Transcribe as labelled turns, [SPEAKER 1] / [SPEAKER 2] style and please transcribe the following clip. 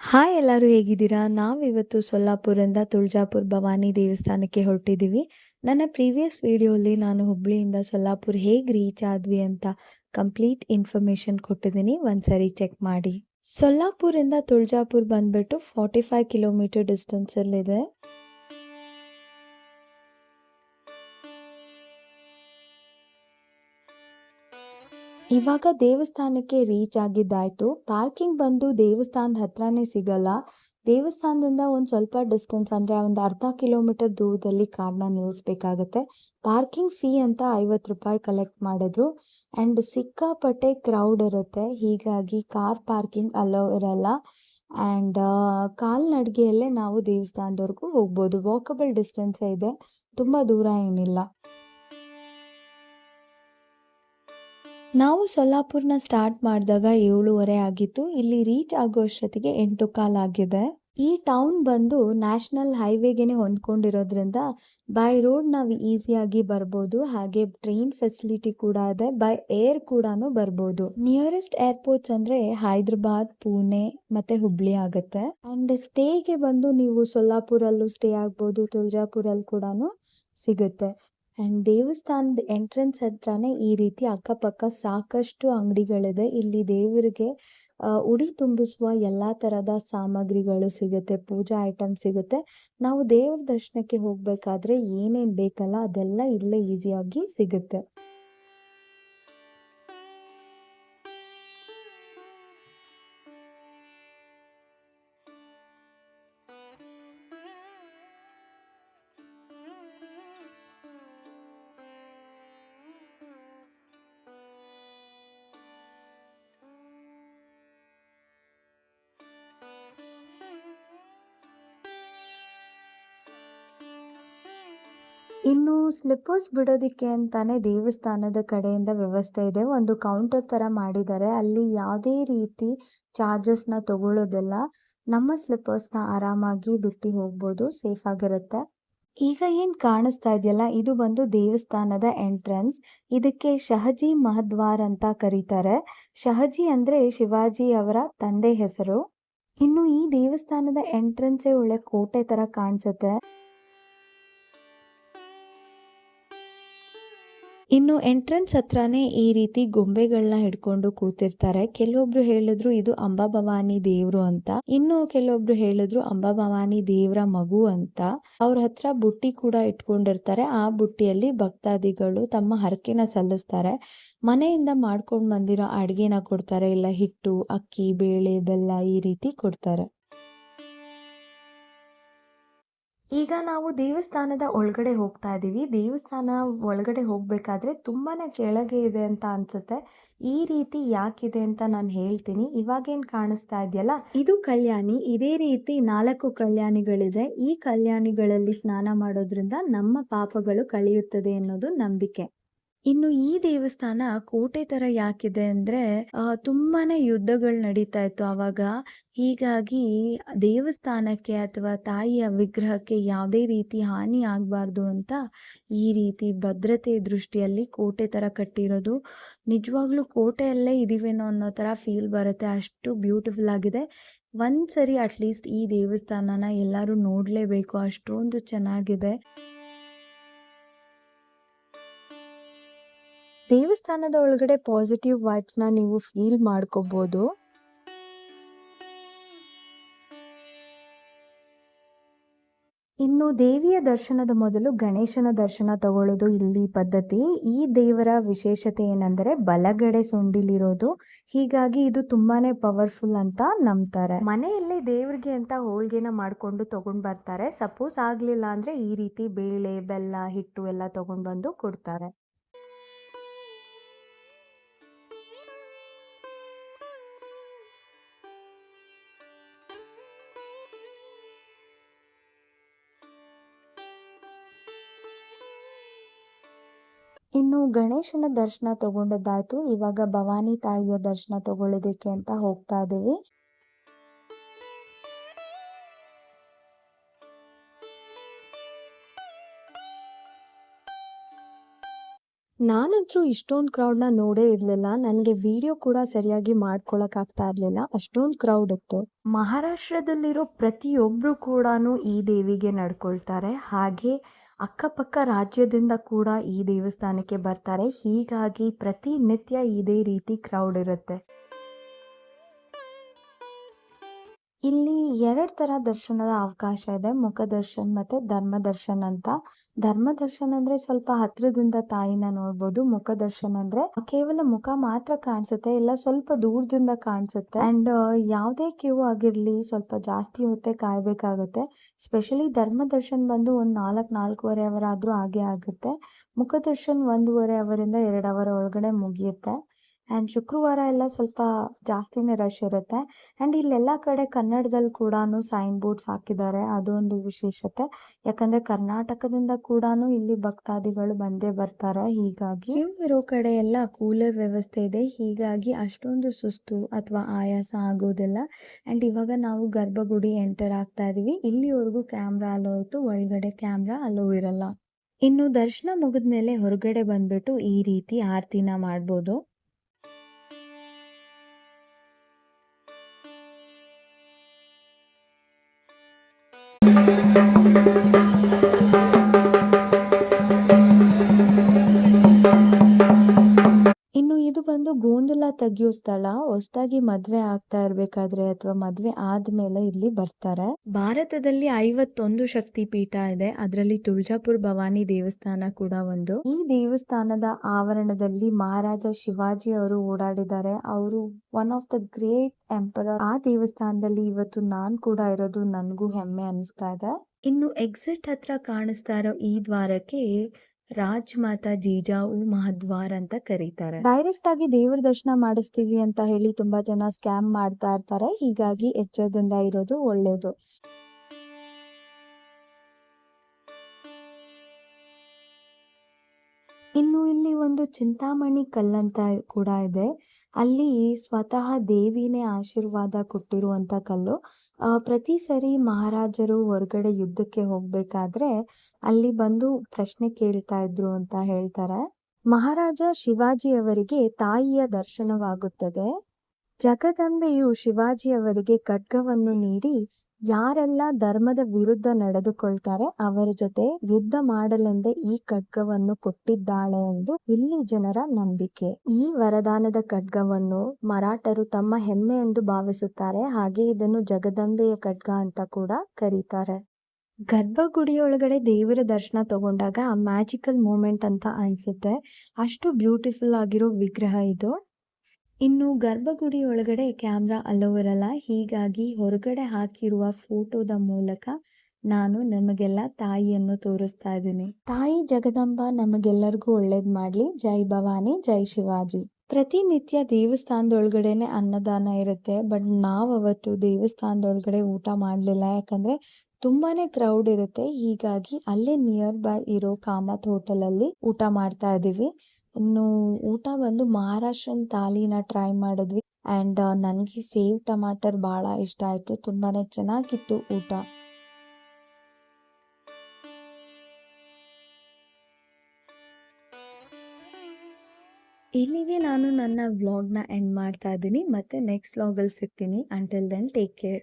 [SPEAKER 1] Hi ಎಲ್ಲರೂ ಹೇಗಿದ್ದೀರಾ? ನಾವಿವತ್ತು ಸೊಲ್ಲಾಪುರದಿಂದ ತುಳಜಾಪುರ ಭವಾನಿ ದೇವಸ್ಥಾನಕ್ಕೆ ಹೊರಟಿದ್ದೀವಿ. ನನ್ನ ಪ್ರೀವಿಯಸ್ ವಿಡಿಯೋಲಿ ನಾನು ಹುಬ್ಬಳ್ಳಿಯಿಂದ ಸೊಲ್ಲಾಪುರ ಹೇಗೆ ರೀಚ್ ಆದ್ವಿ ಅಂತ ಕಂಪ್ಲೀಟ್ ಇನ್ಫಾರ್ಮೇಷನ್ ಕೊಟ್ಟಿದ್ದೀನಿ. ಒಂದ್ಸರಿ ಚೆಕ್ ಮಾಡಿ. ಸೊಲ್ಲಾಪುರಿಂದ ತುಳಜಾಪುರ ಬಂದ್ಬಿಟ್ಟು 45 ಕಿಲೋಮೀಟರ್ ಡಿಸ್ಟೆನ್ಸಲ್ಲಿದೆ. ಇವಾಗ ದೇವಸ್ಥಾನಕ್ಕೆ ರೀಚ್ ಆಗಿದ್ದಾಯ್ತು. ಪಾರ್ಕಿಂಗ್ ಬಂದು ದೇವಸ್ಥಾನದ ಹತ್ರನೇ ಸಿಗಲ್ಲ. ದೇವಸ್ಥಾನದಿಂದ ಒಂದು ಸ್ವಲ್ಪ ಡಿಸ್ಟೆನ್ಸ್ ಅಂದರೆ ಒಂದು ಅರ್ಧ ಕಿಲೋಮೀಟರ್ ದೂರದಲ್ಲಿ ಕಾರ್ನ ನಿಲ್ಲಿಸ್ಬೇಕಾಗತ್ತೆ. ಪಾರ್ಕಿಂಗ್ ಫೀ ಅಂತ ಐವತ್ತು ರೂಪಾಯಿ ಕಲೆಕ್ಟ್ ಮಾಡಿದ್ರು. ಆ್ಯಂಡ್ ಸಿಕ್ಕಾಪಟ್ಟೆ ಕ್ರೌಡ್ ಇರುತ್ತೆ. ಹೀಗಾಗಿ ಕಾರ್ ಪಾರ್ಕಿಂಗ್ ಅಲೋ ಇರಲ್ಲ. ಆ್ಯಂಡ್ ಕಾಲ್ನಡಿಗೆಯಲ್ಲೇ ನಾವು ದೇವಸ್ಥಾನದವರೆಗೂ ಹೋಗ್ಬೋದು. ವಾಕಬಲ್ ಡಿಸ್ಟೆನ್ಸೇ ಇದೆ. ತುಂಬ ದೂರ ಏನಿಲ್ಲ. ನಾವು ಸೊಲ್ಲಾಪುರನ ಸ್ಟಾರ್ಟ್ ಮಾಡಿದಾಗ 7:30 ಆಗಿತ್ತು. ಇಲ್ಲಿ ರೀಚ್ ಆಗೋ ಅಷ್ಟೊತ್ತಿಗೆ 8:15 ಆಗಿದೆ. ಈ ಟೌನ್ ಬಂದು ನ್ಯಾಷನಲ್ ಹೈವೇಗೆನೆ ಹೊಂದ್ಕೊಂಡಿರೋದ್ರಿಂದ ಬೈ ರೋಡ್ ನಾವು ಈಸಿಯಾಗಿ ಬರ್ಬೋದು. ಹಾಗೆ ಟ್ರೈನ್ ಫೆಸಿಲಿಟಿ ಕೂಡ ಇದೆ. ಬೈ ಏರ್ ಕೂಡ ಬರ್ಬೋದು. ನಿಯರೆಸ್ಟ್ ಏರ್‌ಪೋರ್ಟ್ಸ್ ಅಂದ್ರೆ ಹೈದರಾಬಾದ್, ಪುಣೆ ಮತ್ತೆ ಹುಬ್ಳಿ ಆಗುತ್ತೆ. ಅಂಡ್ ಸ್ಟೇಗೆ ಬಂದು ನೀವು ಸೊಲ್ಲಾಪುರಲ್ಲೂ ಸ್ಟೇ ಆಗ್ಬೋದು. ತುಳಜಾಪುರಲ್ಲಿ ಕೂಡ ಸಿಗುತ್ತೆ. ಆ್ಯಂಡ್ ದೇವಸ್ಥಾನದ ಎಂಟ್ರೆನ್ಸ್ ಹತ್ರನೇ ಈ ರೀತಿ ಅಕ್ಕಪಕ್ಕ ಸಾಕಷ್ಟು ಅಂಗಡಿಗಳಿದೆ. ಇಲ್ಲಿ ದೇವರಿಗೆ ಉಡಿ ತುಂಬಿಸುವ ಎಲ್ಲ ಥರದ ಸಾಮಗ್ರಿಗಳು ಸಿಗುತ್ತೆ. ಪೂಜಾ ಐಟಮ್ ಸಿಗುತ್ತೆ. ನಾವು ದೇವರ ದರ್ಶನಕ್ಕೆ ಹೋಗಬೇಕಾದ್ರೆ ಏನೇನು ಬೇಕಲ್ಲ ಅದೆಲ್ಲ ಇಲ್ಲೇ ಈಸಿಯಾಗಿ ಸಿಗುತ್ತೆ. ಇನ್ನು ಸ್ಲಿಪ್ಪರ್ಸ್ ಬಿಡೋದಕ್ಕೆ ಅಂತಾನೆ ದೇವಸ್ಥಾನದ ಕಡೆಯಿಂದ ವ್ಯವಸ್ಥೆ ಇದೆ. ಒಂದು ಕೌಂಟರ್ ಥರ ಮಾಡಿದ್ದಾರೆ. ಅಲ್ಲಿ ಯಾವುದೇ ರೀತಿ ಚಾರ್ಜಸ್‌ನ ತಗೊಳ್ಳೋದಿಲ್ಲ. ನಮ್ಮ ಸ್ಲಿಪ್ಪರ್ಸ್‌ನ ಆರಾಮಾಗಿ ಬಿಟ್ಟು ಹೋಗ್ಬೋದು. ಸೇಫ್ ಆಗಿರುತ್ತೆ. ಈಗ ಏನು ಕಾಣಿಸ್ತಾ ಇದೆಯಲ್ಲ ಇದು ಬಂದು ದೇವಸ್ಥಾನದ ಎಂಟ್ರೆನ್ಸ್. ಇದಕ್ಕೆ ಶಹಜಿ ಮಹದ್ವಾರ್ ಅಂತ ಕರೀತಾರೆ. ಶಹಜಿ ಅಂದರೆ ಶಿವಾಜಿ ಅವರ ತಂದೆ ಹೆಸರು. ಇನ್ನು ಈ ದೇವಸ್ಥಾನದ ಎಂಟ್ರೆನ್ಸೇ ಒಳ್ಳೆ ಕೋಟೆ ಥರ ಕಾಣಿಸುತ್ತೆ. ಇನ್ನು ಎಂಟ್ರೆನ್ಸ್ ಹತ್ರನೇ ಈ ರೀತಿ ಗೊಂಬೆಗಳನ್ನ ಹಿಡ್ಕೊಂಡು ಕೂತಿರ್ತಾರೆ. ಕೆಲವೊಬ್ರು ಹೇಳಿದ್ರು ಇದು ಅಂಬಾಭವಾನಿ ದೇವ್ರು ಅಂತ. ಇನ್ನು ಕೆಲವೊಬ್ರು ಹೇಳಿದ್ರು ಅಂಬಾಭವಾನಿ ದೇವ್ರ ಮಗು ಅಂತ. ಅವ್ರ ಹತ್ರ ಬುಟ್ಟಿ ಕೂಡ ಇಟ್ಕೊಂಡಿರ್ತಾರೆ. ಆ ಬುಟ್ಟಿಯಲ್ಲಿ ಭಕ್ತಾದಿಗಳು ತಮ್ಮ ಹರಕೆನ ಸಲ್ಲಿಸ್ತಾರೆ. ಮನೆಯಿಂದ ಮಾಡ್ಕೊಂಡು ಬಂದಿರೋ ಅಡುಗೆನ ಕೊಡ್ತಾರೆ. ಇಲ್ಲ ಹಿಟ್ಟು, ಅಕ್ಕಿ, ಬೇಳೆ, ಬೆಲ್ಲ ಈ ರೀತಿ ಕೊಡ್ತಾರೆ. ಈಗ ನಾವು ದೇವಸ್ಥಾನದ ಒಳಗಡೆ ಹೋಗ್ತಾ ಇದ್ದೀವಿ. ದೇವಸ್ಥಾನ ಒಳಗಡೆ ಹೋಗಬೇಕಾದ್ರೆ ತುಂಬಾ ಕೆಳಗೆ ಇದೆ ಅಂತ ಅನ್ಸುತ್ತೆ. ಈ ರೀತಿ ಯಾಕಿದೆ ಅಂತ ನಾನು ಹೇಳ್ತೀನಿ. ಇವಾಗೇನು ಕಾಣಿಸ್ತಾ ಇದೆಯಲ್ಲ ಇದು ಕಲ್ಯಾಣಿ. ಇದೇ ರೀತಿ ನಾಲ್ಕು ಕಲ್ಯಾಣಿಗಳಿದೆ. ಈ ಕಲ್ಯಾಣಿಗಳಲ್ಲಿ ಸ್ನಾನ ಮಾಡೋದ್ರಿಂದ ನಮ್ಮ ಪಾಪಗಳು ಕಳೆಯುತ್ತದೆ ಅನ್ನೋದು ನಂಬಿಕೆ. ಇನ್ನು ಈ ದೇವಸ್ಥಾನ ಕೋಟೆ ತರ ಯಾಕಿದೆ ಅಂದ್ರೆ ಅಹ್ ತುಂಬಾನೇ ಯುದ್ಧಗಳು ನಡೀತಾ ಇತ್ತು ಆವಾಗ. ಹೀಗಾಗಿ ದೇವಸ್ಥಾನಕ್ಕೆ ಅಥವಾ ತಾಯಿಯ ವಿಗ್ರಹಕ್ಕೆ ಯಾವುದೇ ರೀತಿ ಹಾನಿ ಆಗಬಾರ್ದು ಅಂತ ಈ ರೀತಿ ಭದ್ರತೆ ದೃಷ್ಟಿಯಲ್ಲಿ ಕೋಟೆ ತರ ಕಟ್ಟಿರೋದು. ನಿಜವಾಗ್ಲೂ ಕೋಟೆಯಲ್ಲೇ ಇದೀವೇನೋ ಅನ್ನೋ ತರ ಫೀಲ್ ಬರುತ್ತೆ. ಅಷ್ಟು ಬ್ಯೂಟಿಫುಲ್ ಆಗಿದೆ. ಒಂದ್ಸರಿ ಅಟ್‌ಲೀಸ್ಟ್ ಈ ದೇವಸ್ಥಾನನ ಎಲ್ಲರೂ ನೋಡಲೇಬೇಕು. ಅಷ್ಟೊಂದು ಚೆನ್ನಾಗಿದೆ. ದೇವಸ್ಥಾನದ ಒಳಗಡೆ ಪಾಸಿಟಿವ್ ವೈಬ್ಸ್‌ನ ನೀವು ಫೀಲ್ ಮಾಡ್ಕೋಬೋದು. ಇನ್ನು ದೇವಿಯ ದರ್ಶನದ ಮೊದಲು ಗಣೇಶನ ದರ್ಶನ ತಗೊಳ್ಳೋದು ಇಲ್ಲಿ ಪದ್ಧತಿ. ಈ ದೇವರ ವಿಶೇಷತೆ ಏನಂದ್ರೆ ಬಲಗಡೆ ಸೊಂಡಿಲಿರೋದು. ಹೀಗಾಗಿ ಇದು ತುಂಬಾನೇ ಪವರ್‌ಫುಲ್ ಅಂತ ನಂಬ್ತಾರೆ. ಮನೆಯಲ್ಲಿ ದೇವ್ರಿಗೆ ಅಂತ ಹೋಳಿಗೆನ ಮಾಡ್ಕೊಂಡು ತಗೊಂಡ್ ಬರ್ತಾರೆ. ಸಪೋಸ್ ಆಗ್ಲಿಲ್ಲ ಅಂದ್ರೆ ಈ ರೀತಿ ಬೇಳೆ, ಬೆಲ್ಲ, ಹಿಟ್ಟು ಎಲ್ಲ ತಗೊಂಡ್ ಬಂದು ಕೊಡ್ತಾರೆ. ಇನ್ನು ಗಣೇಶನ ದರ್ಶನ ತಗೊಂಡದ್ದಾಯ್ತು. ಇವಾಗ ಭವಾನಿ ತಾಯಿಯ ದರ್ಶನ ತಗೊಳ್ಳೋದಕ್ಕೆ ಅಂತ ಹೋಗ್ತಾ ಇದ್ದೀವಿ. ನಾನಂತರೂ ಇಷ್ಟೊಂದು ಕ್ರೌಡ್‌ನ ನೋಡೇ ಇರಲಿಲ್ಲ ನನಗೆ ವಿಡಿಯೋ ಕೂಡ ಸರಿಯಾಗಿ ಮಾಡ್ಕೊಳಕ್ಕಾಗ್ತಾ ಇರ್ಲಿಲ್ಲ. ಅಷ್ಟೊಂದು ಕ್ರೌಡ್ ಇತ್ತು. ಮಹಾರಾಷ್ಟ್ರದಲ್ಲಿರೋ ಪ್ರತಿಯೊಬ್ಬರು ಕೂಡ ಈ ದೇವಿಗೆ ನಡ್ಕೊಳ್ತಾರೆ. ಹಾಗೆ ಅಕ್ಕಪಕ್ಕ ರಾಜ್ಯದಿಂದ ಕೂಡ ಈ ದೇವಸ್ಥಾನಕ್ಕೆ ಬರ್ತಾರೆ. ಹೀಗಾಗಿ ಪ್ರತಿನಿತ್ಯ ಇದೇ ರೀತಿ ಕ್ರೌಡ್ ಇರುತ್ತೆ. ಇಲ್ಲಿ ಎರಡು ತರ ದರ್ಶನದ ಅವಕಾಶ ಇದೆ. ಮುಖ ದರ್ಶನ್ ಮತ್ತೆ ಧರ್ಮ ದರ್ಶನ್ ಅಂತ. ಧರ್ಮ ದರ್ಶನ್ ಅಂದ್ರೆ ಸ್ವಲ್ಪ ಹತ್ರದಿಂದ ತಾಯಿನ ನೋಡ್ಬೋದು. ಮುಖ ದರ್ಶನ್ ಅಂದ್ರೆ ಕೇವಲ ಮುಖ ಮಾತ್ರ ಕಾಣಿಸುತ್ತೆ. ಇಲ್ಲ ಸ್ವಲ್ಪ ದೂರದಿಂದ ಕಾಣಿಸುತ್ತೆ. ಅಂಡ್ ಯಾವುದೇ ಕ್ಯೂ ಆಗಿರ್ಲಿ ಸ್ವಲ್ಪ ಜಾಸ್ತಿ ಹೊತ್ತೆ ಕಾಯ್ಬೇಕಾಗುತ್ತೆ. ಸ್ಪೆಷಲಿ ಧರ್ಮ ದರ್ಶನ್ ಬಂದು ಒಂದು ನಾಲ್ಕು, ನಾಲ್ಕೂವರೆ ಅವರ್ ಆದ್ರೂ ಹಾಗೆ ಆಗುತ್ತೆ. ಮುಖ ದರ್ಶನ್ ಒಂದೂವರೆ ಅವರಿಂದ ಎರಡ್ ಅವರ್ ಒಳಗಡೆ ಮುಗಿಯುತ್ತೆ. ಆ್ಯಂಡ್ ಶುಕ್ರವಾರ ಎಲ್ಲ ಸ್ವಲ್ಪ ಜಾಸ್ತಿನೇ ರಶ್ ಇರುತ್ತೆ. ಆ್ಯಂಡ್ ಇಲ್ಲೆಲ್ಲ ಕಡೆ ಕನ್ನಡದಲ್ಲಿ ಕೂಡ ಸೈನ್ ಬೋರ್ಡ್ಸ್ ಹಾಕಿದ್ದಾರೆ. ಅದೊಂದು ವಿಶೇಷತೆ. ಯಾಕಂದ್ರೆ ಕರ್ನಾಟಕದಿಂದ ಕೂಡ ಇಲ್ಲಿ ಭಕ್ತಾದಿಗಳು ಬಂದೇ ಬರ್ತಾರೆ. ಹೀಗಾಗಿ ಇರೋ ಕಡೆ ಎಲ್ಲ ಕೂಲರ್ ವ್ಯವಸ್ಥೆ ಇದೆ. ಹೀಗಾಗಿ ಅಷ್ಟೊಂದು ಸುಸ್ತು ಅಥವಾ ಆಯಾಸ ಆಗೋದಿಲ್ಲ. ಆ್ಯಂಡ್ ಇವಾಗ ನಾವು ಗರ್ಭಗುಡಿ ಎಂಟರ್ ಆಗ್ತಾ ಇದೀವಿ. ಇಲ್ಲಿವರೆಗೂ ಕ್ಯಾಮ್ರಾ ಅಲೋ ಇತ್ತು. ಒಳಗಡೆ ಕ್ಯಾಮ್ರಾ ಅಲೋ ಇರಲ್ಲ. ಇನ್ನು ದರ್ಶನ ಮುಗಿದ್ಮೇಲೆ ಹೊರಗಡೆ ಬಂದ್ಬಿಟ್ಟು ಈ ರೀತಿ ಆರತಿನ ಮಾಡ್ಬೋದು. thank you ತೆಗೆಯೋ ಸ್ಥಳ. ಹೊಸದಾಗಿ ಮದ್ವೆ ಆಗ್ತಾ ಇರ್ಬೇಕಾದ್ರೆ ಅಥವಾ ಮದ್ವೆ ಆದ್ಮೇಲೆ ಇಲ್ಲಿ ಬರ್ತಾರೆ. ಭಾರತದಲ್ಲಿ ಐವತ್ತೊಂದು ಶಕ್ತಿ ಪೀಠ ಇದೆ. ಅದರಲ್ಲಿ ತುಳ್ಜಾಪುರ್ ಭವಾನಿ ದೇವಸ್ಥಾನ ಕೂಡ ಒಂದು. ಈ ದೇವಸ್ಥಾನದ ಆವರಣದಲ್ಲಿ ಮಹಾರಾಜ ಶಿವಾಜಿ ಅವರು ಓಡಾಡಿದ್ದಾರೆ. ಅವರು one of the great emperor. ಆ ದೇವಸ್ಥಾನದಲ್ಲಿ ಇವತ್ತು ನಾನ್ ಕೂಡ ಇರೋದು ನನ್ಗೂ ಹೆಮ್ಮೆ ಅನಿಸ್ತಾ ಇದೆ. ಇನ್ನು ಎಕ್ಸಿಟ್ ಹತ್ರ ಕಾಣಿಸ್ತಾ ಇರೋ ಈ ದ್ವಾರಕ್ಕೆ ರಾಜಮಾತಾ ಜೀಜಾವು ಮಹದ್ವಾರ್ ಅಂತ ಕರೀತಾರೆ. ಡೈರೆಕ್ಟ್ ಆಗಿ ದೇವರ ದರ್ಶನ ಮಾಡಿಸ್ತೀವಿ ಅಂತ ಹೇಳಿ ತುಂಬಾ ಜನ ಸ್ಕ್ಯಾಮ್ ಮಾಡ್ತಾ ಇರ್ತಾರೆ. ಹೀಗಾಗಿ ಎಚ್ಚರದಿಂದ ಇರೋದು ಒಳ್ಳೇದು. ಇನ್ನು ಇಲ್ಲಿ ಒಂದು ಚಿಂತಾಮಣಿ ಕಲ್ಲಂತ ಕೂಡ ಇದೆ. ಅಲ್ಲಿ ಸ್ವತಃ ದೇವಿನೇ ಆಶೀರ್ವಾದ ಕೊಟ್ಟಿರುವಂತ ಕಲ್ಲು. ಪ್ರತಿ ಸರಿ ಮಹಾರಾಜರು ಹೊರಗಡೆ ಯುದ್ಧಕ್ಕೆ ಹೋಗ್ಬೇಕಾದ್ರೆ ಅಲ್ಲಿ ಬಂದು ಪ್ರಶ್ನೆ ಕೇಳ್ತಾ ಇದ್ರು ಅಂತ ಹೇಳ್ತಾರೆ. ಮಹಾರಾಜ ಶಿವಾಜಿಯವರಿಗೆ ತಾಯಿಯ ದರ್ಶನವಾಗುತ್ತದೆ. ಜಗದಂಬೆಯು ಶಿವಾಜಿಯವರಿಗೆ ಖಡ್ಗವನ್ನು ನೀಡಿ ಯಾರೆಲ್ಲ ಧರ್ಮದ ವಿರುದ್ಧ ನಡೆದುಕೊಳ್ತಾರೆ ಅವರ ಜೊತೆ ಯುದ್ಧ ಮಾಡಲೆಂದೇ ಈ ಖಡ್ಗವನ್ನು ಕೊಟ್ಟಿದ್ದಾಳೆ ಎಂದು ಇಲ್ಲಿ ಜನರ ನಂಬಿಕೆ. ಈ ವರದಾನದ ಖಡ್ಗವನ್ನು ಮರಾಠರು ತಮ್ಮ ಹೆಮ್ಮೆ ಎಂದು ಭಾವಿಸುತ್ತಾರೆ. ಹಾಗೆ ಇದನ್ನು ಜಗದಂಬೆಯ ಖಡ್ಗ ಅಂತ ಕೂಡ ಕರೀತಾರೆ. ಗರ್ಭಗುಡಿಯೊಳಗಡೆ ದೇವರ ದರ್ಶನ ತಗೊಂಡಾಗ ಆ ಮ್ಯಾಜಿಕಲ್ ಮೂಮೆಂಟ್ ಅಂತ ಅನ್ಸುತ್ತೆ. ಅಷ್ಟು ಬ್ಯೂಟಿಫುಲ್ ಆಗಿರೋ ವಿಗ್ರಹ ಇದು. ಇನ್ನು ಗರ್ಭಗುಡಿ ಒಳಗಡೆ ಕ್ಯಾಮ್ರಾ ಅಲೋ ಇರಲ್ಲ. ಹೀಗಾಗಿ ಹೊರಗಡೆ ಹಾಕಿರುವ ಫೋಟೋದ ಮೂಲಕ ನಾನು ನಮಗೆಲ್ಲ ತಾಯಿಯನ್ನು ತೋರಿಸ್ತಾ ಇದ್ದೀನಿ. ತಾಯಿ ಜಗದಂಬ ನಮಗೆಲ್ಲರಿಗೂ ಒಳ್ಳೇದ್ ಮಾಡ್ಲಿ. ಜೈ ಭವಾನಿ, ಜೈ ಶಿವಾಜಿ. ಪ್ರತಿನಿತ್ಯ ದೇವಸ್ಥಾನದೊಳಗಡೆನೆ ಅನ್ನದಾನ ಇರುತ್ತೆ. ಬಟ್ ನಾವು ಅವತ್ತು ದೇವಸ್ಥಾನದೊಳಗಡೆ ಊಟ ಮಾಡ್ಲಿಲ್ಲ. ಯಾಕಂದ್ರೆ ತುಂಬಾನೇ ಕ್ರೌಡ್ ಇರುತ್ತೆ. ಹೀಗಾಗಿ ಅಲ್ಲೇ ನಿಯರ್ ಬೈ ಇರೋ ಕಾಮತ್ ಹೋಟೆಲಲ್ಲಿ ಊಟ ಮಾಡ್ತಾ ಇದೀವಿ. ಇನ್ನು ಊಟ ಬಂದು ಮಹಾರಾಷ್ಟ್ರನ್ ಥಾಲಿನ ಟ್ರೈ ಮಾಡಿದ್ವಿ. ಆ್ಯಂಡ್ ನನಗೆ ಸೇವ್ ಟಮಾಟರ್ ಭಾಳ ಇಷ್ಟ ಆಯಿತು ತುಂಬಾ ಚೆನ್ನಾಗಿತ್ತು ಊಟ. ಇಲ್ಲಿಗೆ ನಾನು ನನ್ನ ವ್ಲಾಗ್‌ನ ಎಂಡ್ ಮಾಡ್ತಾ ಇದ್ದೀನಿ. ಮತ್ತೆ ನೆಕ್ಸ್ಟ್ ವ್ಲಾಗಲ್ಲಿ ಸಿಗ್ತೀನಿ. Until then take care.